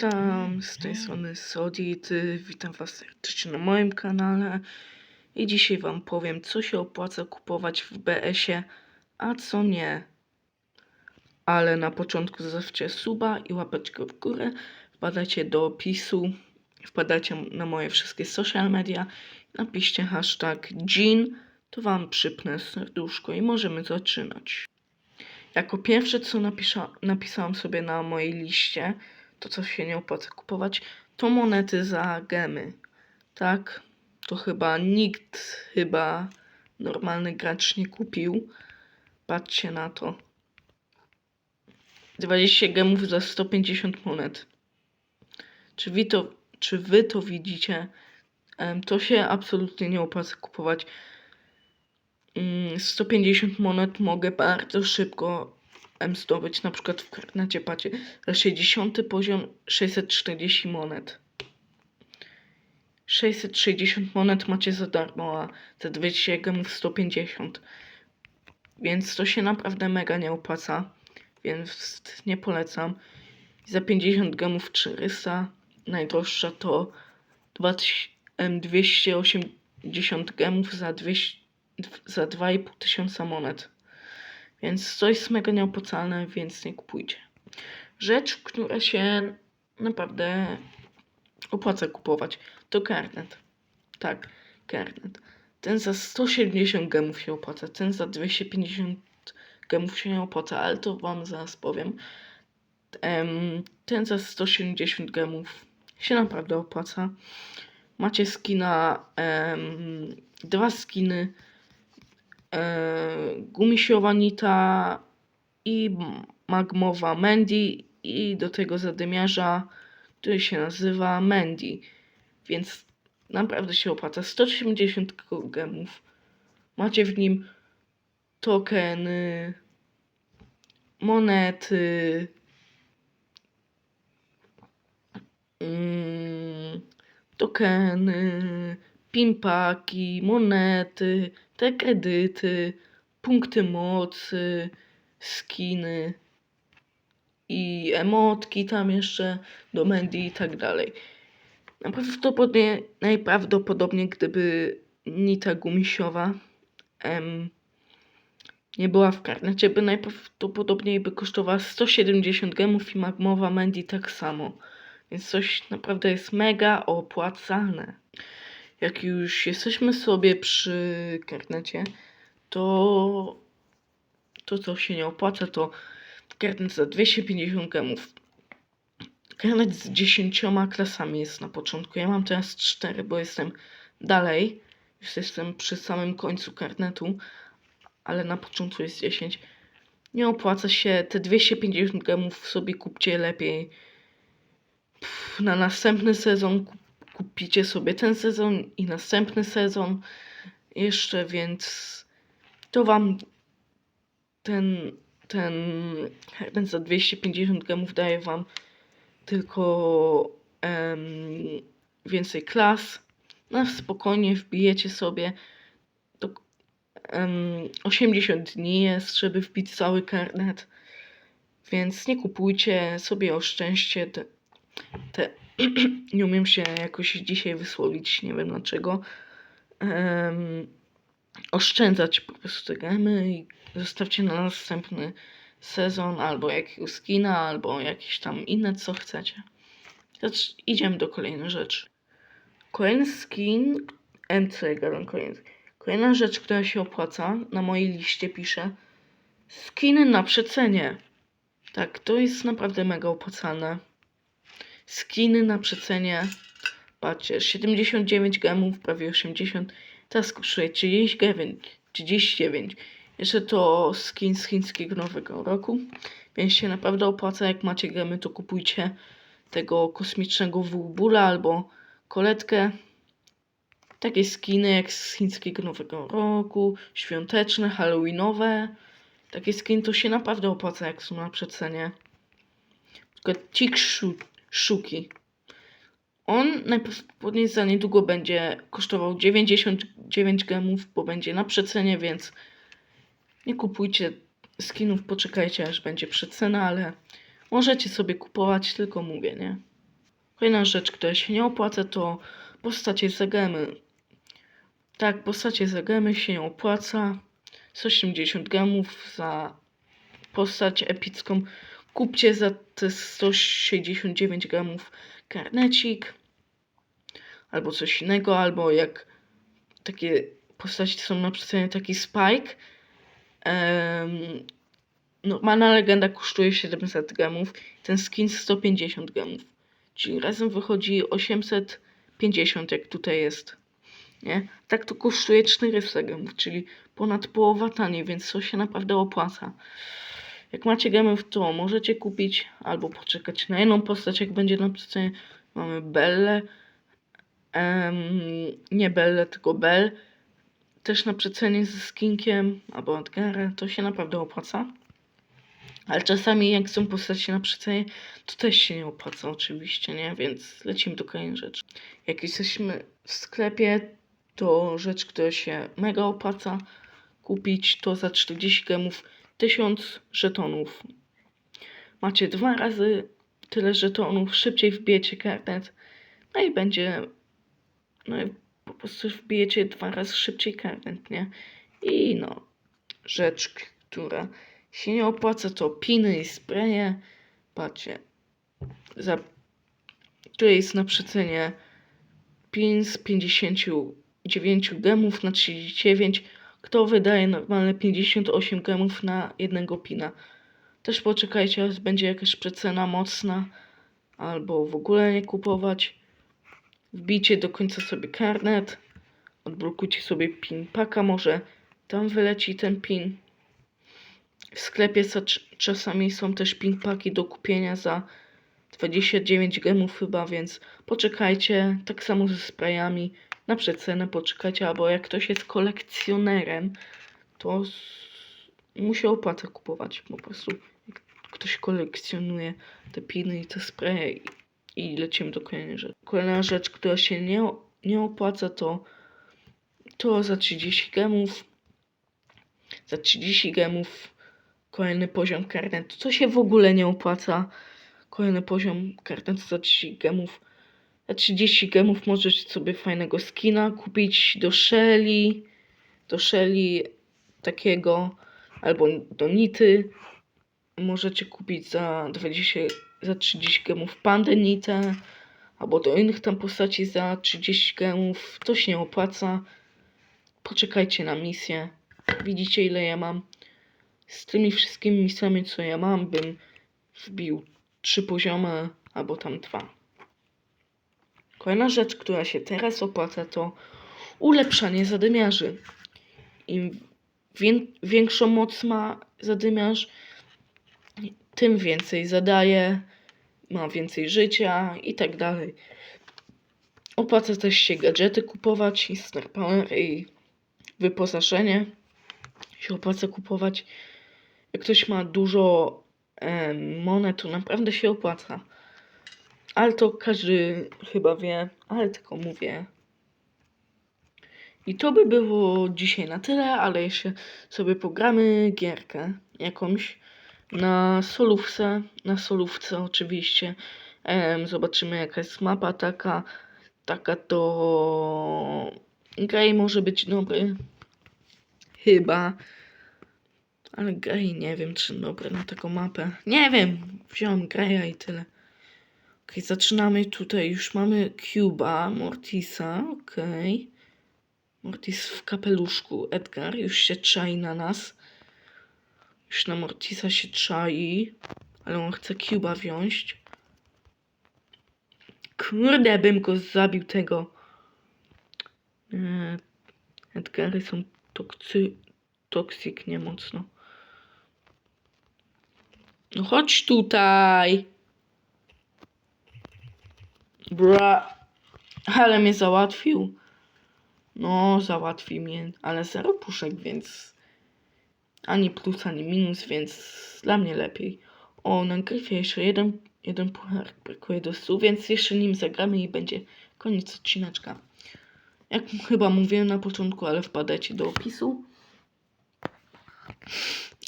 Witam, z tej strony Sodit, witam was serdecznie na moim kanale i dzisiaj wam powiem co się opłaca kupować w BS-ie, a co nie. Ale na początku zostawcie suba i łapeczkę w górę, wpadajcie do opisu, wpadajcie na moje wszystkie social media, napiszcie hashtag Jean, to wam przypnę serduszko i możemy zaczynać. Jako pierwsze, co napisza, napisałam sobie na mojej liście, to co się nie opłaca kupować, to monety za gemy. Tak? To chyba nikt, chyba normalny gracz nie kupił. Patrzcie na to. 20 gemów za 150 monet. Czy wy to, czy wy to widzicie? To się absolutnie nie opłaca kupować. Mm, 150 monet mogę bardzo szybko em, zdobyć, na przykład w karnecie pacie za 60 poziom 640 monet. 660 monet macie za darmo, a za 200 gemów 150. Więc to się naprawdę mega nie opłaca, więc nie polecam. Za 50 gemów 400, najdroższa to 2000 em, 280 gemów za 200 za 2,5 tysiąca monet. Więc to jest mega nieopłacalne, więc nie kupujcie. Rzecz, która się naprawdę opłaca kupować, to karnet. Tak, karnet. Ten za 170 gemów się opłaca, ten za 250 gemów się nie opłaca, ale to wam zaraz powiem. Em, ten za 170 gemów się naprawdę opłaca. Macie skina, em, dwa skiny e, gumisiowa nita i magmowa Mandy i do tego zadymiarza, który się nazywa Mandy. Więc naprawdę się opłaca. 180 gemów. Macie w nim tokeny, monety, mm, tokeny, pimpaki, monety, te kredyty, punkty mocy, skiny i emotki tam jeszcze do Mandy i tak dalej. Najprawdopodobniej, najprawdopodobniej gdyby Nita Gumisiowa em, nie była w karnecie, by najprawdopodobniej by kosztowała 170 gemów i magmowa Mandy tak samo. Więc coś naprawdę jest mega opłacalne. Jak już jesteśmy sobie przy karnecie, to to co się nie opłaca to karnet za 250 gemów. Karnet z 10 klasami jest na początku. Ja mam teraz 4, bo jestem dalej. Już jestem przy samym końcu karnetu, ale na początku jest 10. Nie opłaca się. Te 250 gemów sobie kupcie lepiej. Pff, na następny sezon kup- kupicie sobie ten sezon i następny sezon jeszcze, więc to wam ten, ten karnet za 250 gemów daje wam tylko em, więcej klas. Na spokojnie wbijecie sobie. To, em, 80 dni jest, żeby wbić cały karnet. Więc nie kupujcie, sobie oszczęście te, te nie umiem się jakoś dzisiaj wysłowić, nie wiem dlaczego. Em, oszczędzać po prostu te gemy i zostawcie na następny sezon albo jakiegoś skina, albo jakieś tam inne, co chcecie. Zacz, idziemy do kolejnej rzeczy. Kolejny skin, MC, gadam kolejny. Kolejna rzecz, która się opłaca, na mojej liście pisze skiny na przecenie. Tak, to jest naprawdę mega opłacalne. Skiny na przecenie. Patrzcie, 79 gemów, prawie 80. Teraz kosztuje 39, 39. Jeszcze to skin z chińskiego nowego roku. Więc się naprawdę opłaca. Jak macie gemy, to kupujcie tego kosmicznego wubula albo koletkę. Takie skiny jak z chińskiego nowego roku, świąteczne, halloweenowe. Takie skiny to się naprawdę opłaca, jak są na przecenie. Tylko Tik Shuki. On najprawdopodobniej za niedługo będzie kosztował 99 gemów, bo będzie na przecenie, więc nie kupujcie skinów, poczekajcie aż będzie przecena, ale możecie sobie kupować, tylko mówię, nie? Kolejna rzecz, która się nie opłaca, to postacie za gemy. Tak, postacie za gemy się nie opłaca. 180 gemów za postać epicką. Kupcie za te 169 gemów karnecik. Albo coś innego, albo jak takie postaci są na przecenie taki Spike. Em, normalna legenda kosztuje 700 gemów, ten skin 150 gemów. Czyli razem wychodzi 850, jak tutaj jest. Nie? Tak to kosztuje 400 gemów, czyli ponad połowa taniej, więc to się naprawdę opłaca. Jak macie gemów, to możecie kupić albo poczekać na jedną postać, jak będzie na przecenie. Mamy Belle, em, nie Belle, tylko Bell. Też na przecenie ze skinkiem albo Edgarem, to się naprawdę opłaca. Ale czasami jak są postacie na przecenie, to też się nie opłaca oczywiście, nie? Więc lecimy do kolejnej rzeczy. Jak jesteśmy w sklepie, to rzecz, która się mega opłaca kupić, to za 40 gemów 1000 żetonów. Macie dwa razy tyle żetonów, szybciej wbijecie karnet, no i będzie, no i po prostu wbijecie dwa razy szybciej karnet, nie? I no, rzecz, która się nie opłaca, to piny i spraye. Patrzcie, za, tu jest na przecenie pin z 59 gemów na 39. Kto wydaje normalne 58 gemów na jednego pina? Też poczekajcie, aż będzie jakaś przecena mocna, albo w ogóle nie kupować. Wbijcie do końca sobie karnet, odblokujcie sobie pin paka, może tam wyleci ten pin. W sklepie za- czasami są też pin paki do kupienia za 29 gemów chyba, więc poczekajcie. Tak samo ze sprayami na przecenę poczekajcie, albo jak ktoś jest kolekcjonerem, to mu się opłaca kupować po prostu. Jak ktoś kolekcjonuje te piny i te spraye i, i lecimy do kolejnej rzeczy. Kolejna rzecz, która się nie, nie opłaca to to za 30 gemów za 30 gemów kolejny poziom karnetu, co się w ogóle nie opłaca. Kolejny poziom karnetu za 30 gemów. Za 30 gemów możesz sobie fajnego skina kupić do Shelly, do Shelly takiego, albo do Nity. Możecie kupić za 20, za 30 gemów Pandę Nitę, albo do innych tam postaci za 30 gemów. To się nie opłaca. Poczekajcie na misję. Widzicie ile ja mam? Z tymi wszystkimi misjami co ja mam, bym wbił trzy poziomy albo tam dwa. Kolejna rzecz, która się teraz opłaca to ulepszanie zadymiarzy. Im wię- większą moc ma zadymiarz, tym więcej zadaje, ma więcej życia i tak dalej. Opłaca też się gadżety kupować i Star Power i wyposażenie się opłaca kupować. Jak ktoś ma dużo em, monet, to naprawdę się opłaca. Ale to każdy chyba wie, ale tylko mówię. I to by było dzisiaj na tyle, ale jeszcze sobie pogramy gierkę jakąś na solówce, na solówce oczywiście. Zobaczymy jaka jest mapa taka, taka to graj może być dobry. Chyba. Ale Grey nie wiem, czy dobre na taką mapę. Nie wiem, wziąłem Greya i tyle. Okej, zaczynamy tutaj. Już mamy Cuba, Mortisa, okej. Mortis w kapeluszku. Edgar już się czai na nas. Już na Mortisa się czai. Ale on chce Cuba wziąć. Kurde, bym go zabił tego. Nie, Edgary są toksy, toksik nie mocno. No chodź tutaj. Bra. Ale mnie załatwił. No, załatwi mnie, ale zero puszek, więc ani plus, ani minus, więc dla mnie lepiej. O, na gryfie jeszcze jeden, jeden puchar brakuje do 100, więc jeszcze nim zagramy i będzie koniec odcineczka. Jak chyba mówiłem na początku, ale wpadajcie do opisu.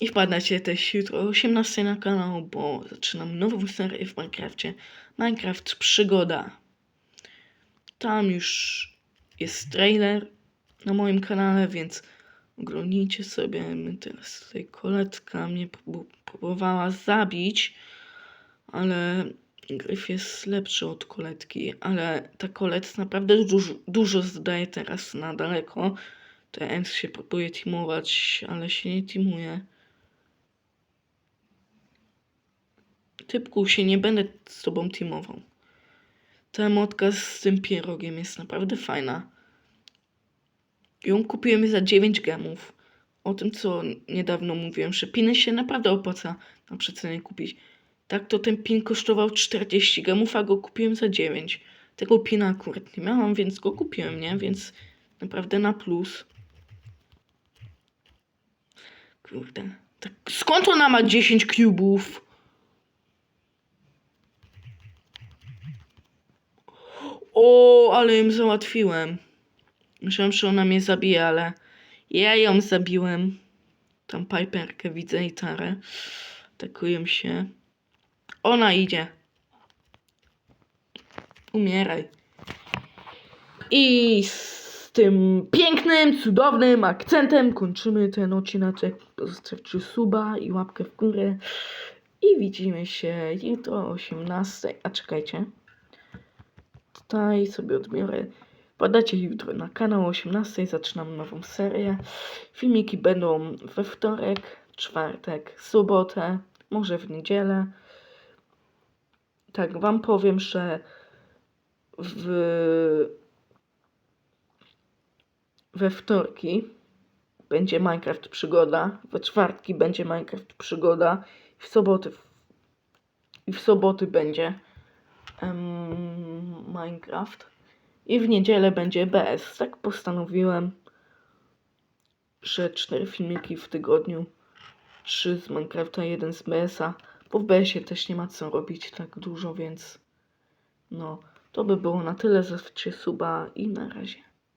I wpadajcie też jutro o 18 na kanał, bo zaczynam nową serię w Minecrafcie. Minecraft Przygoda. Tam już jest trailer na moim kanale, więc oglądnijcie sobie. My teraz tutaj koletka mnie prób- próbowała zabić, ale Gryf jest lepszy od koletki, ale ta kolet naprawdę dużo, dużo zdaje teraz na daleko. Ten Ens się próbuje teamować, ale się nie teamuje. Typku, się nie będę z tobą teamował. Ta motka z tym pierogiem jest naprawdę fajna. Ją kupiłem za 9 gemów. O tym, co niedawno mówiłem, że piny się naprawdę opłaca na przecenie kupić. Tak to ten pin kosztował 40 gemów, a go kupiłem za 9. Tego pina akurat nie miałam, więc go kupiłem, nie? Więc naprawdę na plus. Kurde. Tak, skąd ona ma 10 cubów? O, ale ją załatwiłem. Myślałem, że ona mnie zabije, ale ja ją zabiłem. Tam Piperkę widzę i Tarę. Atakują się. Ona idzie. Umieraj. I tym pięknym, cudownym akcentem kończymy ten odcinek. Zostawcie suba i łapkę w górę. I widzimy się jutro o 18. A czekajcie. Tutaj sobie odbiorę. Wpadacie jutro na kanał o 18. Zaczynam nową serię. Filmiki będą we wtorek, czwartek, sobotę, może w niedzielę. Tak, wam powiem, że w, we wtorki będzie Minecraft Przygoda, we czwartki będzie Minecraft Przygoda, w soboty i w soboty będzie Minecraft i w niedzielę będzie BS. Tak postanowiłem, że cztery filmiki w tygodniu, trzy z Minecrafta, jeden z BS-a, bo w BS-ie też nie ma co robić tak dużo, więc no, to by było na tyle. Zostawcie suba i na razie.